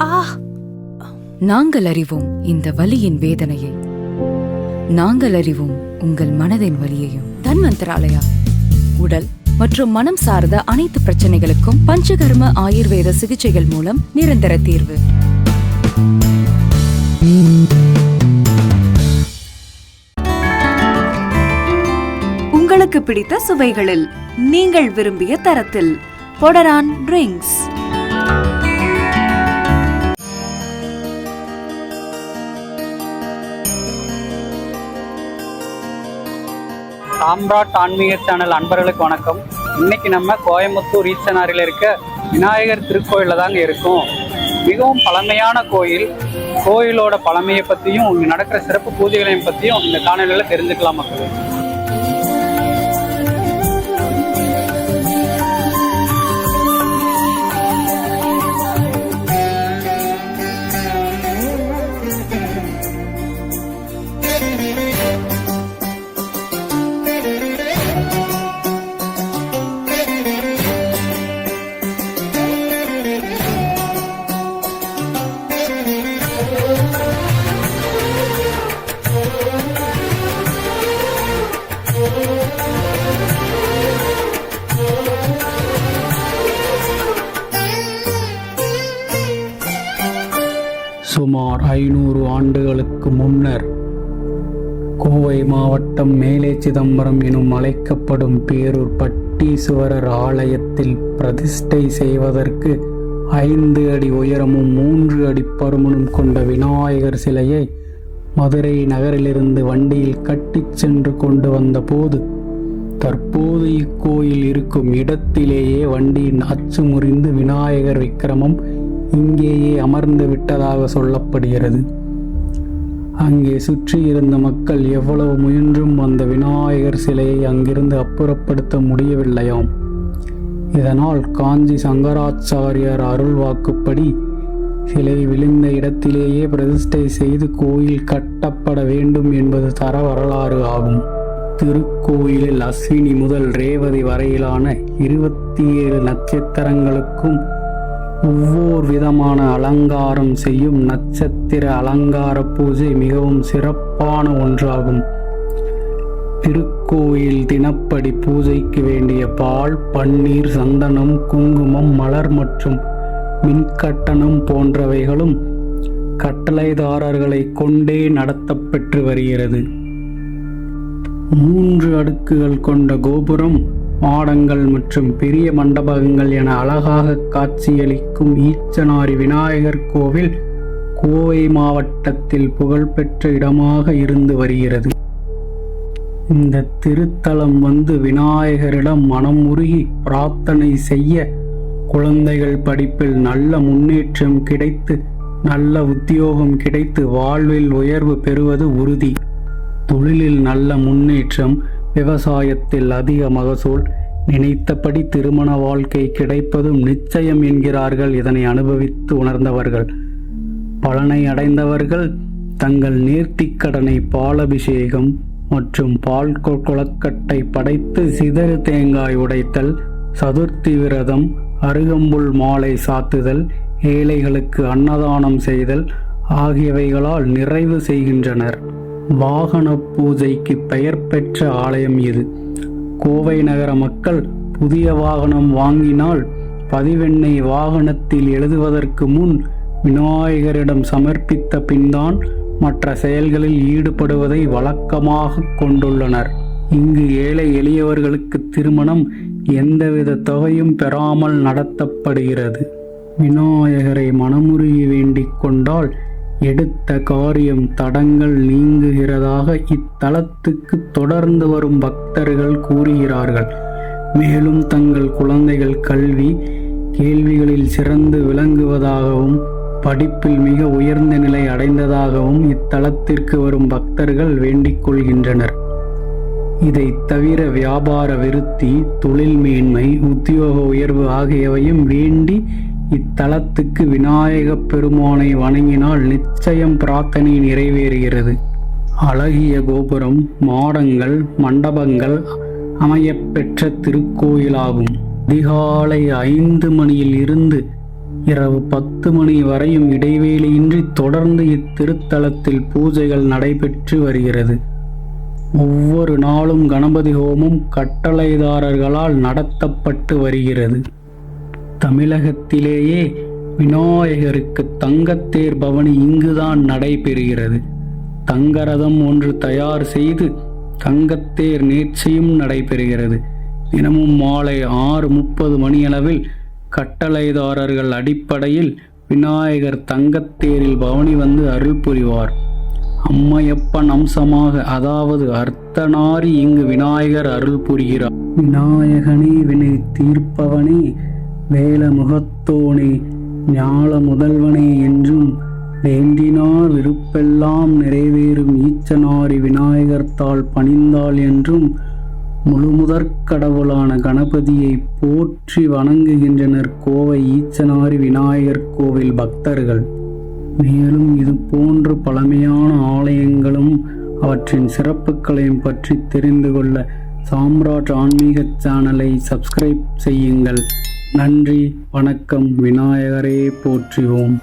ஆ. நாங்கள் அறிவோம் இந்த வலியின் வேதனையை. நாங்கள் அறிவோம் உங்கள் மனதின் வலியையும். தன்வந்தராலயா? உடல் மற்றும் மனம் சார்ந்த அனைத்து பிரச்சனைகளுக்கும் பஞ்சகர்ம ஆயுர்வேத சிகிச்சைகள் மூலம் நிரந்தர தீர்வு. உங்களுக்கு பிடித்த சுவைகளில் நீங்கள் விரும்பிய தரத்தில் பொடரான் ட்ரிங்க்ஸ் சாம்ராட் ஆன்மீக சேனல் அன்பர்களுக்கு வணக்கம். இன்னைக்கு நம்ம கோயம்புத்தூர் ஈச்சனாரில் இருக்க விநாயகர் திருக்கோயிலில் தாங்க இருக்கோம். மிகவும் பழமையான கோயில். கோயிலோட பழமையை பற்றியும் இங்கே நடக்கிற சிறப்பு பூஜைகளையும் பற்றியும் இந்த காணொலியில் தெரிஞ்சுக்கலாம் மக்கள். சுமார் ஐநூறு ஆண்டுகளுக்கு முன்னர் கோவை மாவட்டம் மேலே சிதம்பரம் எனும் அழைக்கப்படும் பேரூர் பட்டீஸ்வரர் ஆலயத்தில் பிரதிஷ்டை செய்வதற்கு ஐந்து அடி உயரமும் மூன்று அடி பருமனும் கொண்ட விநாயகர் சிலையை மதுரை நகரிலிருந்து வண்டியில் கட்டிச் சென்று கொண்டு வந்தபோது தற்போது இக்கோயில் இருக்கும் இடத்திலேயே வண்டியின் அச்சு முறிந்து விநாயகர் விக்கிரமம் இங்கேயே அமர்ந்து விட்டதாக சொல்லப்படுகிறது. அங்கே சுற்றி இருந்த மக்கள் எவ்வளவு முயன்றும் அந்த விநாயகர் சிலையை அங்கிருந்து அப்புறப்படுத்த முடியவில்லையாம். இதனால் காஞ்சி சங்கராச்சாரியார் அருள் வாக்குப்படி சிலை விழுந்த இடத்திலேயே பிரதிஷ்டை செய்து கோயில் கட்டப்பட வேண்டும் என்பது தர வரலாறு ஆகும். திருக்கோயிலில் அஸ்வினி முதல் ரேவதி வரையிலான இருபத்தி ஏழு நட்சத்திரங்களுக்கும் ஒவ்வொரு விதமான அலங்காரம் செய்யும் நட்சத்திர அலங்கார பூஜை மிகவும் சிறப்பான ஒன்றாகும். திருக்கோயில் தினப்படி பூஜைக்கு வேண்டிய பால் பன்னீர் சந்தனம் குங்குமம் மலர் மற்றும் மின்கட்டணம் போன்றவைகளும் கட்டளைதாரர்களை கொண்டே நடத்தப்பெற்று வருகிறது. மூன்று அடுக்குகள் கொண்ட கோபுரம் மாடங்கள் மற்றும் பெரிய மண்டபங்கள் என அழகாக காட்சியளிக்கும் ஈச்சனாரி விநாயகர் கோவில் கோவை மாவட்டத்தில் புகழ்பெற்ற இடமாக இருந்து வருகிறது. இந்த திருத்தலம் வந்து விநாயகரிடம் மனம் உருகி பிரார்த்தனை செய்ய குழந்தைகள் படிப்பில் நல்ல முன்னேற்றம் கிடைத்து நல்ல உத்தியோகம் கிடைத்து வாழ்வில் உயர்வு பெறுவது உறுதி. தொழிலில் நல்ல முன்னேற்றம் விவசாயத்தில் அதிக மகசூல். நினைத்தபடி திருமண வாழ்க்கை கிடைப்பதும் நிச்சயம் என்கிறார்கள் இதனை அனுபவித்து உணர்ந்தவர்கள். பலனை அடைந்தவர்கள் தங்கள் நேர்த்திக்கடனை பாலபிஷேகம் மற்றும் பால் கொ- படைத்து சிதறு தேங்காய் உடைத்தல் சதுர்த்தி விரதம் அருகம்புல் மாலை சாத்துதல் ஏழைகளுக்கு அன்னதானம் செய்தல் ஆகியவைகளால் நிறைவு செய்கின்றனர். வாகன பூஜைக்கு பெயர் பெற்ற ஆலயம் இது. கோவை நகர மக்கள் புதிய வாகனம் வாங்கினால் பதிவெண்ணை வாகனத்தில் எழுதுவதற்கு முன் விநாயகரிடம் சமர்ப்பித்த பின்தான் மற்ற செயல்களில் ஈடுபடுவதை வழக்கமாக கொண்டுள்ளனர். இங்கு ஏழை எளியவர்களுக்கு திருமணம் எந்தவித தொகையும் பெறாமல் நடத்தப்படுகிறது. விநாயகரை மனமுருகி வேண்டிக் கொண்டால் எடுத்த காரியம் தடங்கள் நீங்குகிறதாக இத்தலத்துக்கு தொடர்ந்து வரும் பக்தர்கள் கூறுகிறார்கள். மேலும் தங்கள் குழந்தைகள் கல்வி கேள்விகளில் சிறந்து விளங்குவதாகவும் படிப்பில் மிக உயர்ந்த நிலை அடைந்ததாகவும் இத்தலத்திற்கு வரும் பக்தர்கள் வேண்டிக் கொள்கின்றனர். இதை தவிர வியாபார விருத்தி தொழில் மேன்மை உத்தியோக உயர்வு ஆகியவையும் வேண்டி இத்தலத்துக்கு விநாயகப் பெருமானை வணங்கினால் நிச்சயம் பிரார்த்தனை நிறைவேறுகிறது. அழகிய கோபுரம் மாடங்கள் மண்டபங்கள் அமையப்பெற்ற திருக்கோயிலாகும். அதிகாலை ஐந்து மணியில் இருந்து இரவு பத்து மணி வரையும் இடைவேளையின்றி தொடர்ந்து இத்திருத்தலத்தில் பூஜைகள் நடைபெற்று வருகிறது. ஒவ்வொரு நாளும் கணபதி ஹோமம் கட்டளைதாரர்களால் நடத்தப்பட்டு வருகிறது. தமிழகத்திலேயே விநாயகருக்கு தங்கத்தேர் பவனி இங்குதான் நடைபெறுகிறது. தங்கரதம் ஒன்று தயார் செய்து தங்கத்தேர் நேர்ச்சியும் நடைபெறுகிறது. தினமும் மாலை ஆறு முப்பது மணியளவில் கட்டளைதாரர்கள் அடிப்படையில் விநாயகர் தங்கத்தேரில் பவனி வந்து அருள் புரிவார் அம்மையப்பன் அம்சமாக அதாவது அர்த்தநாரி இங்கு விநாயகர் அருள் புரிகிறார் விநாயகனே வினை தீர்ப்பவனே வேல முகத்தோனே ஞால முதல்வனே என்றும் வேண்டினார் விருப்பெல்லாம் நிறைவேறும் ஈச்சனாரி விநாயகர்த்தால் பணிந்தாள் என்றும் முழுமுதற் கடவுளான கணபதியை போற்றி வணங்குகின்றனர் கோவை ஈச்சனாரி விநாயகர் கோவில் பக்தர்கள். மேலும் இது போன்று பழமையான ஆலயங்களும் அவற்றின் சிறப்புகளையும் பற்றி தெரிந்து கொள்ள சாம்ராஜ் ஆன்மீக சேனலை சப்ஸ்கிரைப் செய்யுங்கள். நன்றி வணக்கம் விநாயகரே போற்றுவோம்.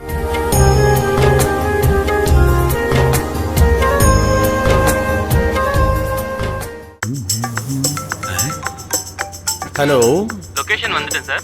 ஹலோ. லொகேஷன் வந்துட்டேன் சார்